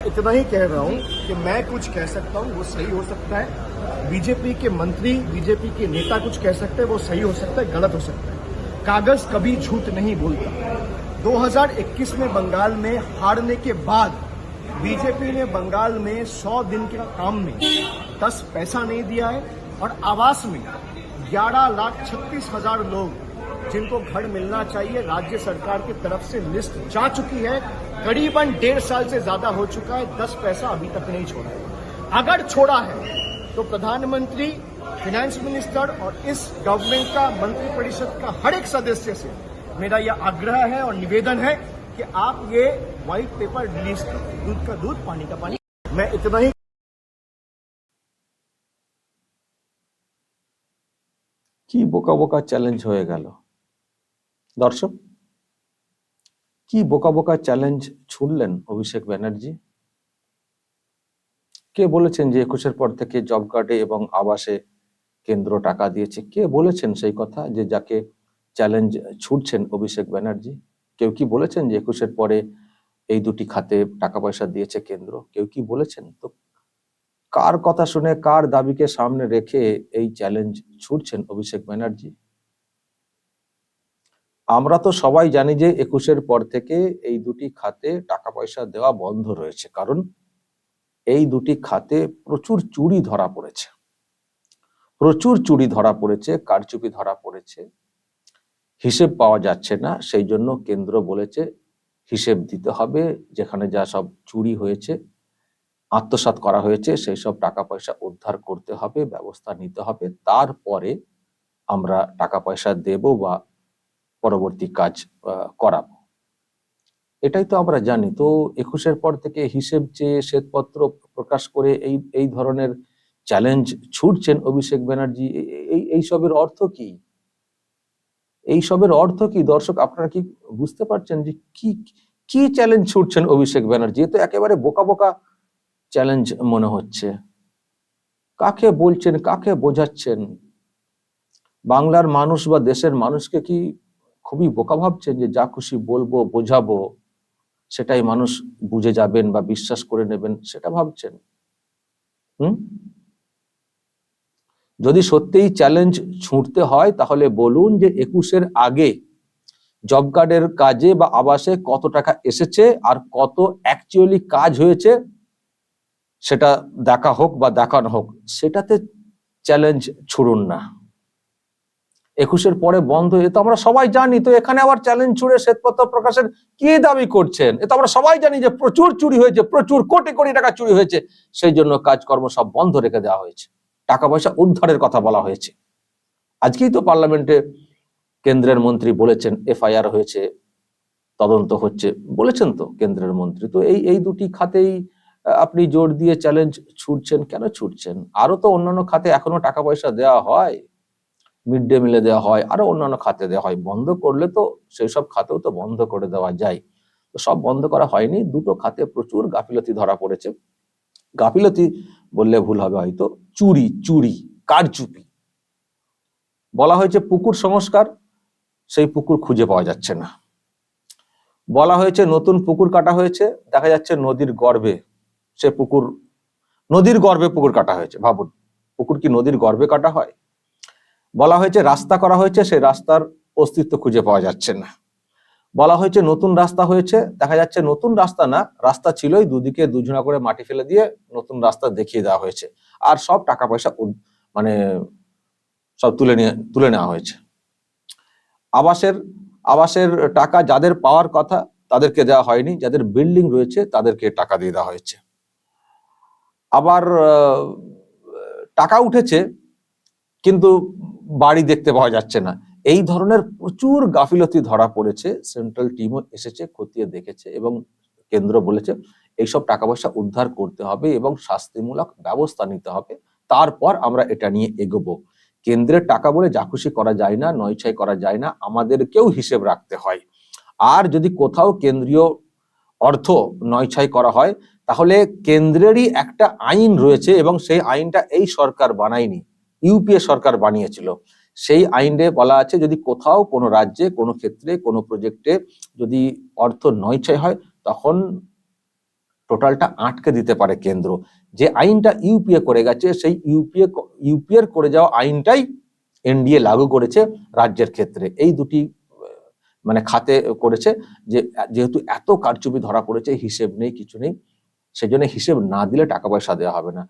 इतना ही कह रहा हूँ कि मैं कुछ कह सकता हूँ, वो सही हो सकता है। बीजेपी के मंत्री, बीजेपी के नेता कुछ कह सकते हैं, वो सही हो सकता है, गलत हो सकता है। कागज़ कभी झूठ नहीं बोलता। 2021 में बंगाल में हारने के बाद बीजेपी ने बंगाल में 100 दिन के काम में 10 पैसा नहीं दिया है और आवास में 11 लाख छत्तीस हज़ार लोग जिनको घर मिलना चाहिए, राज्य सरकार की तरफ़ से लिस्ट जा चुकी है। करीबन डेढ़ साल से ज्यादा हो चुका है दस पैसा अभी तक नहीं छोड़ा है अगर छोड़ा है तो प्रधानमंत्री फाइनेंस मिनिस्टर और इस गवर्नमेंट का मंत्रिपरिषद का हर एक सदस्य से मेरा यह आग्रह है और निवेदन है कि आप ये व्हाइट पेपर रिलीज करें दूध का दूध पानी का पानी मैं इतना ही কি বোকা বোকা চ্যালেঞ্জ হয়ে গেল দর্শক কি বোকা বোকা চ্যালেঞ্জ ছুড়লেন অভিষেক ব্যানার্জি? কে বলেছেন যে একুশের পর থেকে জব কার্ডে এবং আবাসে কেন্দ্র টাকা দিয়েছে? কে বলেছেন সেই কথা যে যাকে চ্যালেঞ্জ ছুটছেন অভিষেক ব্যানার্জি? কেউ কি বলেছেন যে একুশের পরে এই দুটি খাতে টাকা পয়সা দিয়েছে কেন্দ্র? কেউ কি বলেছেন? তো কার কথা শুনে কার দাবিকে সামনে রেখে এই চ্যালেঞ্জ ছুটছেন অভিষেক ব্যানার্জি? আমরা তো সবাই জানি যে একুশের পর থেকে এই দুটি খাতে টাকা পয়সা দেওয়া বন্ধ রয়েছে, কারণ এই দুটি খাতে প্রচুর চুরি ধরা পড়েছে। প্রচুর চুরি ধরা পড়েছে, কারচুপি ধরা পড়েছে, হিসেব পাওয়া যাচ্ছে না, সেই জন্য কেন্দ্র বলেছে হিসেব দিতে হবে, যেখানে যা সব চুরি হয়েছে, আত্মসাৎ করা হয়েছে, সেই সব টাকা পয়সা উদ্ধার করতে হবে, ব্যবস্থা নিতে হবে। তারপরে আমরা টাকা পয়সা দেব বা পরবর্তী কাজ করাবো। এটাই তো আমরা জানি। তো একুশের পর থেকে হিসেব চেয়ে শ্বেতপত্র প্রকাশ করে এই এই ধরনের চ্যালেঞ্জ ছুটছেন অভিষেক ব্যানার্জি এই এই সবের অর্থ কি? এই সবের অর্থ কি? দর্শক, আপনারা কি বুঝতে পারছেন যে কি কি চ্যালেঞ্জ ছুটছেন অভিষেক ব্যানার্জি? তো একেবারে বোকা বোকা চ্যালেঞ্জ মনে হচ্ছে। কাকে বলছেন, কাকে বোঝাচ্ছেন? বাংলার মানুষ বা দেশের মানুষকে কি খুবই বোকা ভাবছেন যে যা খুশি বলব, বোঝাবো, সেটাই মানুষ বুঝে যাবেন বা বিশ্বাস করে নেবেন, সেটা ভাবছেন। হুম? যদি সত্যিই চ্যালেঞ্জ ছুঁড়তে হয়, তাহলে বলুন যে একুশের আগে জব কার্ডের কাজে বা আবাসে কত টাকা এসেছে আর কত অ্যাকচুয়ালি কাজ হয়েছে, সেটা দেখা হোক বা দেখানো হোক, সেটাতে চ্যালেঞ্জ ছুড়ুন না। একুশের পরে বন্ধ এ তো আমরা সবাই জানি, তো এখানে আবার চ্যালেঞ্জ ছুড়ে শ্বেতপত্র প্রকাশের কি দাবি করছেন? এ তো আমরা সবাই জানি যে প্রচুর চুরি হয়েছে, প্রচুর কোটি কোটি টাকা চুরি হয়েছে। সেই জন্য কাজকর্ম সব বন্ধ রেখে দেওয়া হয়েছে। টাকা পয়সা উদ্ধারের কথা বলা হয়েছে। আজকেই তো পার্লামেন্টে কেন্দ্রের মন্ত্রী বলেছেন, এফআইআর হয়েছে, তদন্ত হচ্ছে। বলেছেন তো কেন্দ্রের মন্ত্রী। তো এই এই দুটি খাতেই আপনি জোর দিয়ে চ্যালেঞ্জ ছুটছেন কেন ছুটছেন আরও তো অন্যান্য খাতে এখনও টাকা পয়সা দেওয়া হয়। মিড ডে মিলে দেওয়া হয়, আরও অন্যান্য খাতে দেওয়া হয়। বন্ধ করলে তো সেই সব খাতেও তো বন্ধ করে দেওয়া যায়। তো সব বন্ধ করা হয়নি। দুটো খাতে প্রচুর গাফিলতি ধরা পড়েছে। গাফিলতি বললে ভুল হবে হয়তো। চুরি চুরি, কারচুপি। বলা হয়েছে পুকুর সংস্কার, সেই পুকুর খুঁজে পাওয়া যাচ্ছে না। বলা হয়েছে নতুন পুকুর কাটা হয়েছে। দেখা যাচ্ছে নদীর গর্ভে সে পুকুর, নদীর গর্ভে পুকুর কাটা হয়েছে। ভাবুন, পুকুর কি নদীর গর্ভে কাটা হয়? বলা হয়েছে রাস্তা করা হয়েছে, সেই রাস্তার অস্তিত্ব খুঁজে পাওয়া যাচ্ছে না। বলা হয়েছে নতুন রাস্তা হয়েছে, দেখা যাচ্ছে নতুন রাস্তা না, রাস্তা ছিলই দুদিকে দুজনা করে মাটি ফেলে দিয়ে নতুন রাস্তা দেখিয়ে দেওয়া হয়েছে। আর সব টাকা পয়সা মানে সব তুলে নিয়ে, তুলে নেওয়া হয়েছে। আবাসের আবাসের টাকা যাদের পাওয়ার কথা তাদেরকে দেওয়া হয়নি, যাদের বিল্ডিং রয়েছে তাদেরকে টাকা দিয়ে দেওয়া হয়েছে। আবার টাকা উঠেছে, কিন্তু বাড়ি দেখতে পাওয়া যাচ্ছে না। এই ধরনের প্রচুর গাফিলতি ধরা পড়েছে, সেন্ট্রাল টিমও এসেছে, খতিয়ে দেখেছে এবং কেন্দ্র বলেছে, এইসব টাকা পয়সা উদ্ধার করতে হবে এবং শাস্তিমূলক ব্যবস্থা নিতে হবে। তারপর আমরা এটা নিয়ে এগোবো। কেন্দ্রের টাকা বলে যা খুশি করা যায় না, নয়ছয় করা যায় না, আমাদেরকেও হিসেব রাখতে হয়। আর যদি কোথাও কেন্দ্রীয় অর্থ নয়ছয় করা হয়, তাহলে কেন্দ্রেরই একটা আইন রয়েছে এবং সেই আইনটা এই সরকার বানায়নি। ইউপিএ সরকার বানিয়েছিল। সেই আইনে বলা আছে, যদি কোথাও কোনো রাজ্যে, কোনো ক্ষেত্রে, কোনো প্রজেক্টে যদি অর্থ নয়ছয় হয়, তখন টোটালটা আটকে দিতে পারে কেন্দ্র। যে আইনটা ইউপিএ করে গেছে, সেই ইউপিএ ইউপিএর করে যাওয়া আইনটাই এনডিএ লাগু করেছে রাজ্যের ক্ষেত্রে। এই দুটি মানে খাতে করেছে যে, যেহেতু এত কারচুপি ধরা পড়েছে, হিসেব নেই, কিছু নেই, সেজন্য হিসেব না দিলে টাকা পয়সা দেওয়া হবে না।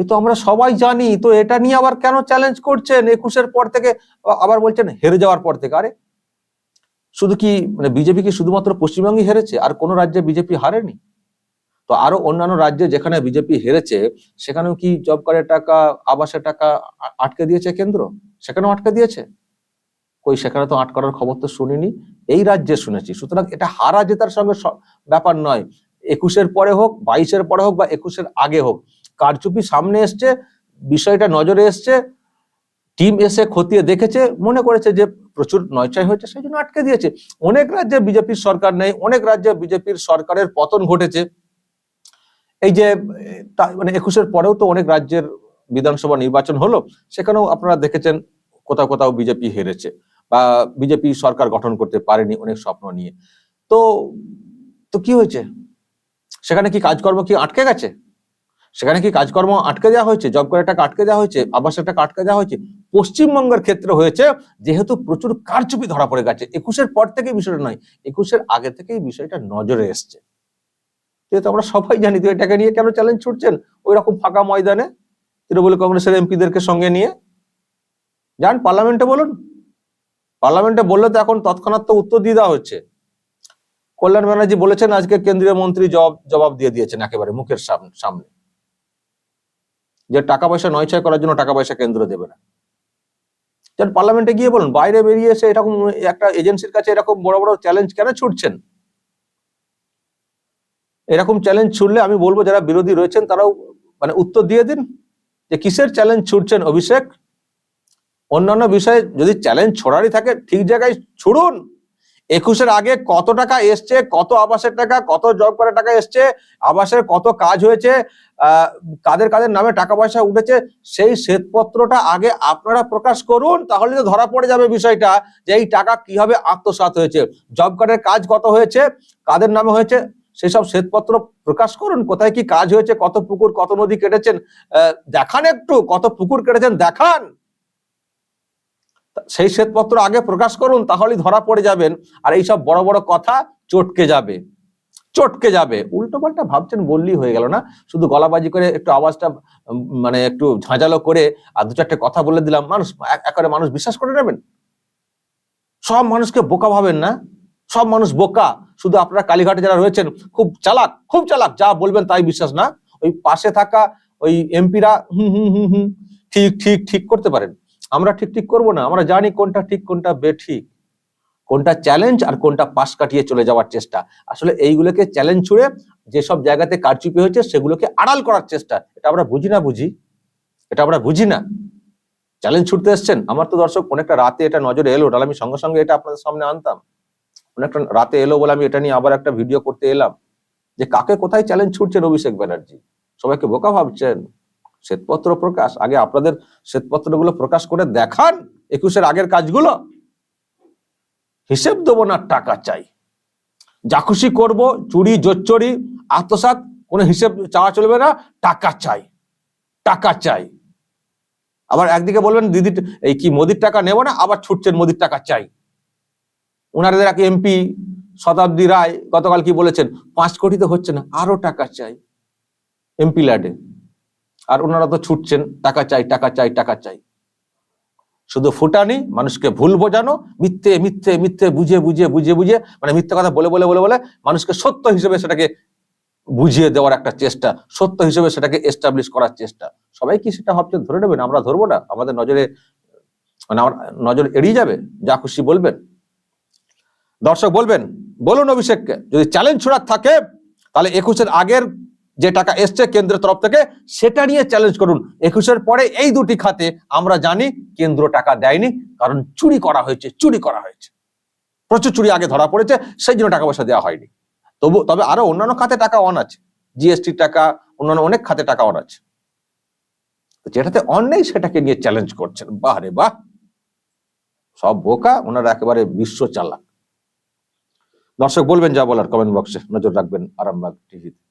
এ তো আমরা সবাই জানি, তো এটা নিয়ে আবার কেন চ্যালেঞ্জ করছেন? একুশের পর থেকে আবার বলছেন, হেরে যাওয়ার পর থেকে। আরে, শুধু কি মানে বিজেপি কি শুধুমাত্র পশ্চিমবঙ্গে হেরেছে? আর কোনো রাজ্যে বিজেপি হারেনি? তো আরও অন্যান্য রাজ্যে যেখানে বিজেপি হেরেছে, সেখানেও কি জব কার্ডের টাকা, আবাসের টাকা আটকে দিয়েছে কেন্দ্র? সেখানেও আটকে দিয়েছে? কই, সেখানে তো আটকানোর খবর তো শুনিনি। এই রাজ্যে শুনেছি। সুতরাং এটা হারা জেতার সঙ্গে ব্যাপার নয়। একুশের পরে হোক, বাইশের পরে হোক বা একুশের আগে হোক কারচুপি সামনে এসছে, বিষয়টা নজরে এসছে, টিম এসে খতিয়ে দেখেছে, মনে করেছে যে প্রচুর নয়ছয় হয়েছে, সেই জন্য আটকে দিয়েছে। অনেক রাজ্যে বিজেপির সরকার নেই, অনেক রাজ্যে বিজেপির সরকারের পতন ঘটেছে। এই যে মানে একুশের পরেও তো অনেক রাজ্যের বিধানসভা নির্বাচন হলো, সেখানেও আপনারা দেখেছেন কোথাও কোথাও বিজেপি হেরেছে বা বিজেপি সরকার গঠন করতে পারেনি অনেক স্বপ্ন নিয়ে। তো তো কি হয়েছে? সেখানে কি কাজকর্ম কি আটকে গেছে? সেখানে কি কাজকর্ম আটকে দেওয়া হয়েছে? জব কার্ডের টাকা আটকে দেওয়া হয়েছে? আবাসের টাকা আটকে দেওয়া হয়েছে? পশ্চিমবঙ্গের ক্ষেত্রে হয়েছে, যেহেতু প্রচুর কারচুপি ধরা পড়ে গেছে। একুশের পর থেকে বিষয়টা নয়, একুশের আগে থেকেই বিষয়টা নজরে এসছে। যেহেতু আমরা সবাই জানি, তো এটাকে নিয়ে কেন চ্যালেঞ্জ ছুটছেন? ওই রকম ফাঁকা ময়দানে তৃণমূল কংগ্রেসের এমপিদেরকে সঙ্গে নিয়ে। যান, পার্লামেন্টে বলুন। পার্লামেন্টে বললে তো এখন তৎক্ষণাৎ তো উত্তর দিয়ে দেওয়া হচ্ছে। কল্যাণ ব্যানার্জি বলেছেন, আজকে কেন্দ্রীয় মন্ত্রী জবাব জবাব দিয়ে দিয়েছেন একেবারে মুখের সাম- সামনে। যে টাকা পয়সা নয় ছয় করার জন্য টাকা পয়সা কেন্দ্র দেবে না। যান পার্লামেন্টে গিয়ে বলুন, বাইরে বেরিয়ে এসে এরকম একটা এজেন্সির কাছে এরকম বড় বড় চ্যালেঞ্জ কেন ছুটছেন? এরকম চ্যালেঞ্জ ছুড়লে আমি বলব, যারা বিরোধী রয়েছেন তারাও মানে উত্তর দিয়ে দিন যে কিসের চ্যালেঞ্জ ছুটছেন অভিষেক। অন্যান্য বিষয়ে যদি চ্যালেঞ্জ ছড়ারই থাকে, ঠিক জায়গায় ছুড়ুন। একুশের আগে কত টাকা এসছে, কত আবাসের টাকা, কত জব করার টাকা এসছে, আবাসের কত কাজ হয়েছে কাদের কাদের নামে টাকা পয়সা উঠেছে, সেই শ্বেতপত্রটা আগে আপনারা প্রকাশ করুন, তাহলে তো ধরা পড়ে যাবে বিষয়টা যে এই টাকা কীভাবে আত্মসাৎ হয়েছে, জব কার্ডের কাজ কত হয়েছে, কাদের নামে হয়েছে, সেসব শ্বেতপত্র প্রকাশ করুন, কোথায় কি কাজ হয়েছে, কত পুকুর, কত নদী কেটেছেন দেখান একটু, কত পুকুর কেটেছেন, দেখান। সেই শ্বেতপত্র আগে প্রকাশ করুন, তাহলেই ধরা পড়ে যাবেন। আর এইসব বড় বড় কথা চটকে যাবে। চটকে যাবে। উল্টো পাল্টা ভাবছেন বললেই হয়ে গেল না। শুধু গলাবাজি করে একটু আওয়াজটা মানে একটু ঝাঁঝালো করে আর দু চারটে কথা বলে দিলাম, মানুষ এক- একেবারে মানুষ বিশ্বাস করে নেবেন? সব মানুষকে বোকা ভাবেন না? সব মানুষ বোকা। শুধু আপনারা কালীঘাটে যারা রয়েছেন, খুব চালাক খুব চালাক, যা বলবেন তাই বিশ্বাস না। ওই পাশে থাকা ওই এমপিরা, হুম হুম হুম হুম, ঠিক ঠিক ঠিক করতে পারেন। আমরা ঠিক ঠিক করব না, আমরা জানি কোনটা ঠিক, কোনটা বেঠিক কোনটা চ্যালেঞ্জ আর কোনটা পাশ কাটিয়ে চলে যাওয়ার চেষ্টা। আসলে এইগুলোকে চ্যালেঞ্জ ছুড়ে যেসব জায়গাতে কারচুপি হয়েছে সেগুলোকে আড়াল করার চেষ্টা। এটা আমরা বুঝি না বুঝি? এটা আমরা বুঝি না। চ্যালেঞ্জ ছুটতে এসছেন? আমার তো দর্শক অনেকটা রাতে এটা নজরে এলো, তাহলে আমি সঙ্গে সঙ্গে এটা আপনাদের সামনে আনতাম। অনেকটা রাতে এলো বলে আমি এটা নিয়ে আবার একটা ভিডিও করতে এলাম। যে কাকে কোথায় চ্যালেঞ্জ ছুটছেন অভিষেক ব্যানার্জি? সবাইকে বোকা ভাবছেন। শ্বেতপত্র প্রকাশ। আগে আপনাদের শ্বেতপত্রগুলো প্রকাশ করে দেখান, একুশের আগের কাজগুলো। হিসেব দেবো না, টাকা চাই। যা খুশি করব, চুরি জোচ্চুরি আত্মসাৎ, কোনো হিসেব চাওয়া চলবে না, টাকা চাই টাকা চাই। আবার একদিকে বলবেন দিদি এই কি মোদির টাকা নেব না? আবার ছুটছেন, মোদির টাকা চাই। ওনাদের এক এমপি, শতাব্দী রায়, গতকাল কি বলেছেন? পাঁচ কোটি তো হচ্ছে না, আরও টাকা চাই। এমপি ল্যাডে। আর ওনারা তো ছুটছেন, টাকা চাই টাকা চাই টাকা চাই। শুধু ফুটানি, মানুষকে ভুল বোঝানো, মিথ্যে মিথ্যে মিথ্যে, বুঝে বুঝে বুঝে বুঝে মানে মিথ্যে কথা বলে বলে বলে বলে, মানুষকে সত্য হিসেবে সেটাকে বুঝিয়ে দেওয়ার একটা চেষ্টা, সত্য হিসেবে সেটাকে এস্টাবলিশ করার চেষ্টা। সবাই কি সেটা ভাবছে? ধরে নেবেন, আমরা ধরবো না। আমাদের নজরে মানে আমার নজর এড়িয়ে যাবে, যা খুশি বলবেন। দর্শক বলবেন, বলুন অভিষেককে, যদি চ্যালেঞ্জ ছোড়ার থাকে, তাহলে একুশের আগের যে টাকা এসছে কেন্দ্রের তরফ থেকে, সেটা নিয়ে চ্যালেঞ্জ করুন। একুশের পরে এই দুটি খাতে আমরা জানি কেন্দ্র টাকা দেয়নি, কারণ চুরি করা হয়েছে, চুরি করা হয়েছে। প্রচুর চুরি আগে ধরা পড়েছে, সেই জন্য টাকা পয়সা দেওয়া হয়নি। তবু, তবে আরও অন্যান্য খাতে টাকা অন আছে। জিএসটি টাকা, অন্যান্য অনেক খাতে টাকা অন আছে। যেটাতে অন নেই, সেটাকে নিয়ে চ্যালেঞ্জ করছেন। বাহ রে বাহ! সব বোকা, ওনারা একেবারে বিশ্ব চালাক। দর্শক, বলবেন যা বলার কমেন্ট বক্সে নজর রাখবেন আরামবাগ টিভিতে